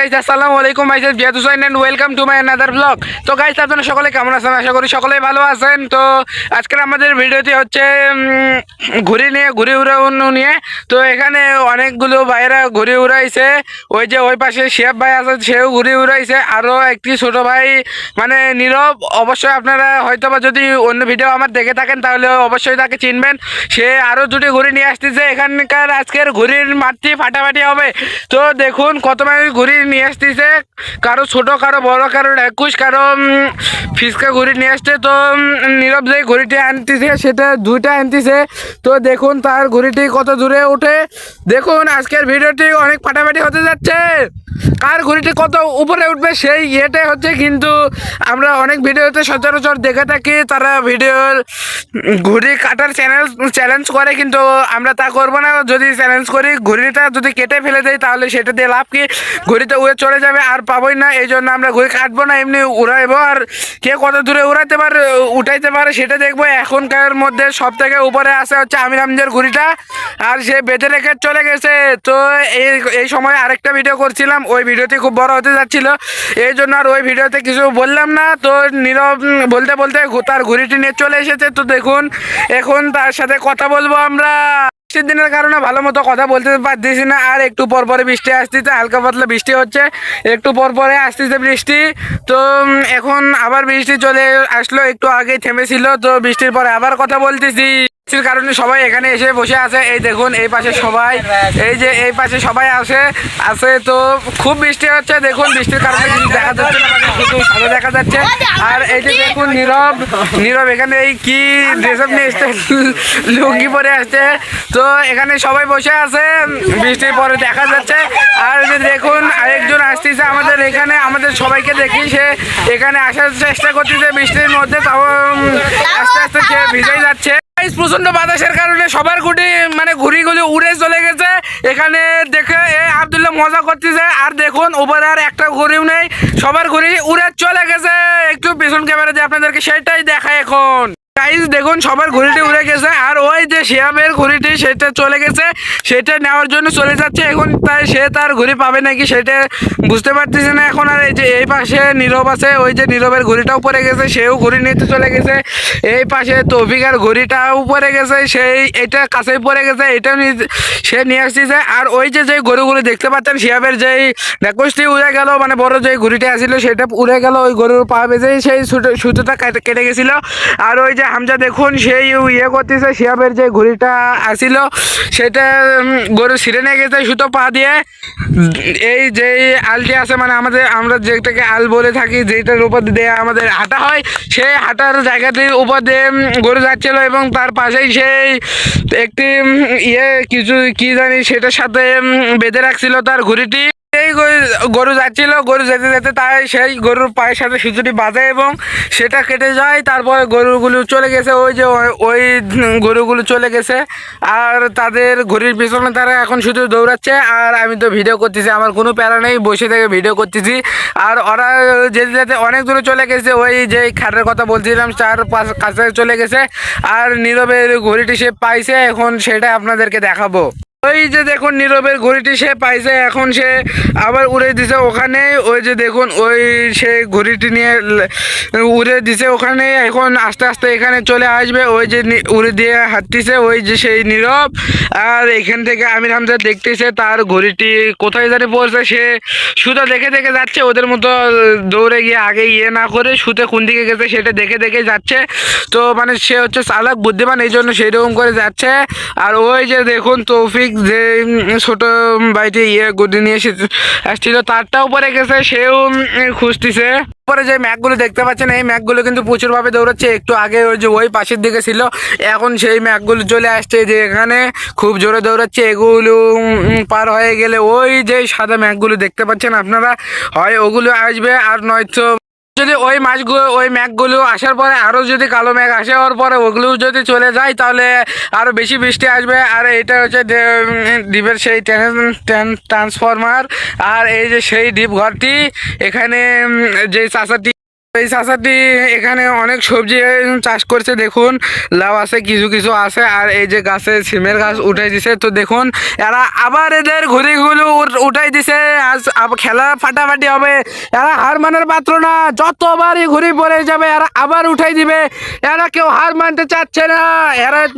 Guys আসসালামু আলাইকুম and welcome to তো কেমন আছেন? ভালো আছেন। তো আজকের আমাদের ভিডিওটি হচ্ছে ঘুড়ি নিয়ে ঘুড়ি উড়ানো নিয়ে। তো এখানে অনেকগুলো ভাইয়েরা ঘুড়ি উড়াইছে। ওই যে ওই পাশে শিয়াব ভাই আছে, সেও ঘুড়ি উড়াইছে। আরও একটি ছোট ভাই মানে নীরব। অবশ্যই আপনারা হয়তো বা যদি অন্য ভিডিও আমার দেখে থাকেন, তাহলে অবশ্যই তাকে চিনবেন। সে আরও দুটি ঘুড়ি নিয়ে আসতেছে। এখানকার আজকের ঘুরির মাঠটি ফাটাফাটি হবে। তো দেখুন, কত ঘুড়ি নিয়ে আসতেছে। কারও ছোট, কারও বড়, কারও একুশ, কারও ফিসকা ঘুড়ি নিয়ে আসছে। তো নীরব যে ঘুড়িটি আনতেছে, সেটা দুইটা আনতেছে। তো দেখুন তার ঘুড়িটি কত দূরে ওঠে। দেখুন, আজকের ভিডিওটি অনেক ফাটাফাটি হতে যাচ্ছে। কার ঘুড়িটি কত উপরে উঠবে সেই ইয়েটাই হচ্ছে কিন্তু আমরা অনেক ভিডিওতে সচরাচর দেখে থাকি, তারা ভিডিওর ঘুড়ি কাটার চ্যানেল চ্যালেঞ্জ করে কিন্তু আমরা তা করব না। যদি চ্যালেঞ্জ করি, ঘুড়িটা যদি কেটে ফেলে দেয় তাহলে সেটা দিয়ে লাভ কি? ঘুড়িতে উড়ে চলে যাবে, আর পাবোই না। এই জন্য আমরা ঘুড়ি কাটবো না, এমনি উড়াইবো। আর কে কত দূরে উড়াইতে পারে, উঠাইতে পারে সেটা দেখব। এখনকার মধ্যে সব থেকে উপরে আসে হচ্ছে আমির ঘুড়িটা, আর সে বেঁধে রেখে চলে গেছে। তো এই এই সময় আরেকটা ভিডিও করছিলাম ওই ভিডিওটি খুব বড় হতে যাচ্ছিল। এই জন্য আর ওই ভিডিওতে কিছু বললাম না। তো নীরব বলতে বলতে তার ঘুড়িটি নিয়ে চলে এসেছে। তো দেখুন, এখন তার সাথে কথা বলব আমরা। বৃষ্টির দিনের কারণে ভালো মতো কথা বলতে পারতেছি না। আর একটু পর পরে বৃষ্টি আসতেছে, হালকা পাতলা বৃষ্টি হচ্ছে। একটু পর পরে আসতেছে বৃষ্টি। তো এখন আবার বৃষ্টি চলে আসলো, একটু আগেই থেমেছিল। তো বৃষ্টির পরে আবার কথা বলতেছি। বৃষ্টির কারণে সবাই এখানে এসে বসে আছে। এই দেখুন, এই পাশে সবাই, এই যে এই পাশে সবাই আসে আছে তো খুব বৃষ্টি হচ্ছে। দেখুন, বৃষ্টির কারণে কিছু দেখা যাচ্ছে সাদা দেখা যাচ্ছে। আর এই যে দেখুন, নীরব নীরব, এখানে এই কি ড্রেস নিয়ে এসছে? লুঙ্গি পরে আসছে। তো এখানে সবাই বসে আছে, বৃষ্টির পরে দেখা যাচ্ছে। আর যে দেখুন, আরেকজন আসতেছে আমাদের এখানে, আমাদের সবাইকে দেখি, সে এখানে আসার চেষ্টা করতেছে বৃষ্টির মধ্যে, তাও আস্তে আস্তে সে ভিজেই যাচ্ছে। Guys, প্রচণ্ড বাতাসের কারণে সবার গুটি মানে ঘুরি গুলি উড়ে চলে গেছে। এখানে দেখে এ আবদুল্লাহ মজা করতেছে। আর দেখুন উপরে আর একটা ঘুরিও নেই। সবার ঘুরি উড়ে চলে গেছে। একটু পেছন ক্যামেরা দিয়ে আপনাদেরকে সেটাই দেখায় এখন। গাইজ দেখুন, সবার ঘুড়িটি উড়ে গেছে। আর ওই যে শিয়াবের ঘুড়িটি সেটা চলে গেছে। সেটা নেওয়ার জন্য চলে যাচ্ছে। এখন তাই সে তার ঘুড়ি পাবে নাকি সেটা বুঝতে পারতেছে না। এখন আর এই যে এই পাশে নীরব আছে, ওই যে নীরবের ঘুড়িটাও পড়ে গেছে, সেও ঘুড়ি নিতে চলে গেছে। এই পাশে তৌফিকের ঘুড়িটাও পড়ে গেছে, সেই এটা কাছেই পড়ে গেছে এটাও সে নিয়ে আসতেছে। আর ওই যে যে গরুগুলো দেখতে পাচ্ছেন শিয়াবের যেই নেকোসটি উড়ে গেল মানে বড় যে ঘুড়িটা আসছিল সেটা উড়ে গেল, ওই গরুর পা বেজেই সেই সুতো- সুতোটা কেটে গেছিল। আর ওই যে হামজা দেখুন, সেই ইয়ে করতেছে, শিয়াবের যে ঘুড়িটা আসছিল সেটা গরু ছিঁড়ে নিয়ে গেছে সুতো পা দিয়ে। এই যে আলটি আছে মানে আমাদের, আমরা যেটাকে আল বলে থাকি, যেটার উপর দিয়ে আমাদের হাঁটা হয়, সেই হাঁটার জায়গাটির উপর দিয়ে গরু যাচ্ছিল এবং তার পাশেই সেই একটি ইয়ে কিছু, কি জানি, সেটার সাথে বেঁধে রাখছিল তার ঘুড়িটি। এই গরু- যাচ্ছিল, গরু যেতে যেতে তাই সেই গরুর পায়ের সাথে সুচুটি বাঁধে এবং সেটা কেটে যায়, তারপরে গরুগুলো চলে গেছে, ওই যে ওই- গরুগুলো চলে গেছে। আর তাদের ঘড়ির পিছনে তারা এখন শুধু দৌড়াচ্ছে, আর আমি তো ভিডিও করতেছি, আমার কোনো প্যারা নেই, বসে থেকে ভিডিও করতেছি। আর ওরা যেতে যেতে অনেক দূরে চলে গেছে, ওই যে খাটের কথা বলছিলাম তার কাছে চলে গেছে। আর নীরবের ঘড়িটি সে পাইছে, এখন সেটা আপনাদেরকে দেখাবো। ওই যে দেখুন নীরবের ঘড়িটি সে পাইছে, এখন সে আবার উড়ে দিছে ওখানে। ওই যে দেখুন, ওই সে ঘড়িটি নিয়ে উড়ে দিছে ওখানে। এখন আস্তে আস্তে এখানে চলে আসবে। ওই যে উড়ে দিয়ে হাঁটতিছে ওই যে সেই নীরব। আর এখান থেকে আমির হামজা দেখতেছে তার ঘড়িটি কোথায় জানি পড়ছে। সে সুতো দেখে দেখে যাচ্ছে, ওদের মতো দৌড়ে গিয়ে আগে ইয়ে না করে সুতে কোন দিকে গেছে সেটা দেখে দেখে যাচ্ছে। তো মানে সে হচ্ছে চালাক, বুদ্ধিমান এই জন্য সেই রকম করে যাচ্ছে। আর ওই যে দেখুন তৌফিক যে ছোট বাড়িতে ইয়ে গুডি নিয়ে এসে আসছিল তারটাও পরে গেছে, সেও খুঁজতেছে। পরে যে ম্যাকগুলো দেখতে পাচ্ছেন, এই ম্যাকগুলো কিন্তু প্রচুরভাবে দৌড়াচ্ছে। একটু আগে ওই যে ওই পাশের দিকে ছিল, এখন সেই ম্যাকগুলো চলে আসছে যে এখানে খুব জোরে দৌড়াচ্ছে। এগুলো পার হয়ে গেলে ওই যে সাদা ম্যাকগুলো দেখতে পাচ্ছেন আপনারা, হয় ওগুলো আসবে আর নয়তো যদি ওই মাছগুলো, ওই ম্যাগগুলো আসার পরে আরও যদি কালো ম্যাগ আসে, ওর পরে ওগুলো যদি চলে যায়, তাহলে আরও বেশি বৃষ্টি আসবে। আর এটা হচ্ছে দ্বীপের সেই ট্রান্সফরমার। আর এই যে সেই ডিপ ঘরটি এখানে যে চাষাটি এই চাষাটি এখানে অনেক সবজি চাষ করছে, দেখুন। লাউ আছে, কিছু কিছু আছে, আর এই যে গাছে সিমের গাছ উঠাই দিছে, তো দেখুন, এরা আবার এদের ঘুড়িগুলো উঠ- উঠাই দিছে। আজ খেলা ফাটাফাটি হবে। এরা হার মানার পাত্র না, যতবারই ঘুরি পড়ে যাবে, এরা আবার উঠাই দিবে। এরা কেউ হার মানতে চাচ্ছে না। এরা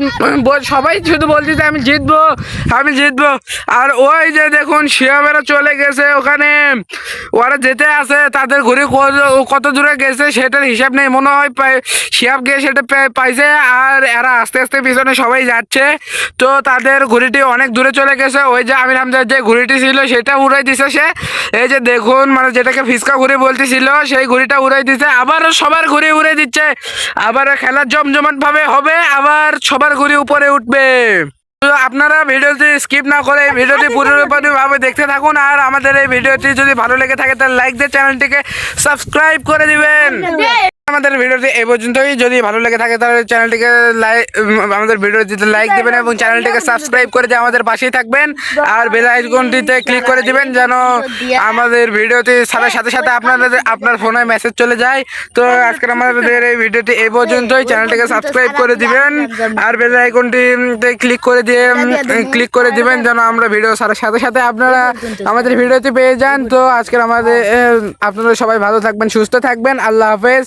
সবাই শুধু বলতেছে আমি জিতবো আমি জিতবো। আর ওই যে দেখুন শিয়াবেরা চলে গেছে ওখানে। ওরা যেতে আছে, তাদের ঘুরে কত দূরে গেছে, সেটার হিসাব নেই। মনে হয় শিয়াব গিয়ে সেটা পাইছে আর এরা আস্তে আস্তে পিছনে সবাই যাচ্ছে। তো তাদের ঘুড়িটি অনেক দূরে চলে গেছে। ওই যে আমির হামজার যে ঘুড়িটি ছিল, সেটা উড়াই দিছে সে। এই যে দেখুন মানে যেটাকে ফিসকা ঘুড়ি বলতেছিল, সেই ঘুড়িটা উড়াই দিছে। আবার সবার ঘুড়ি উড়ে দিচ্ছে। আবার খেলা জমজমাট ভাবে হবে। আবার সবার ঘুড়ি উপরে উঠবে। আপনারা ভিডিওটি স্কিপ না করে ভিডিওটি পুরোপুরিভাবে দেখতে থাকুন আর আমাদের এই ভিডিওটি যদি ভালো লেগে থাকে তাহলে লাইক দিয়ে চ্যানেলটিকে সাবস্ক্রাইব করে দিবেন। আমাদের ভিডিওটি এই পর্যন্তই। যদি ভালো লেগে থাকে তাহলে চ্যানেলটিকে লাইক আমাদের ভিডিওটিতে লাইক দিবেন এবং চ্যানেলটিকে সাবস্ক্রাইব করে দিয়ে আমাদের পাশেই থাকবেন। আর বেল আইকনটিতে ক্লিক করে দিবেন যেন আমাদের ভিডিওটি ছাড়ার সাথে সাথে আপনাদের আপনার ফোনে মেসেজ চলে যায়। তো আজকের আমাদের এই ভিডিওটি এই পর্যন্তই। চ্যানেলটিকে সাবস্ক্রাইব করে দিবেন। আর বেল আইকনটিতে ক্লিক করে দিয়ে ক্লিক করে দিবেন যেন আমরা ভিডিও ছাড়ার সাথে সাথে আপনারা আমাদের ভিডিওটি পেয়ে যান। তো আজকের আমাদের আপনারা সবাই ভালো থাকবেন, সুস্থ থাকবেন। আল্লাহ হাফেজ।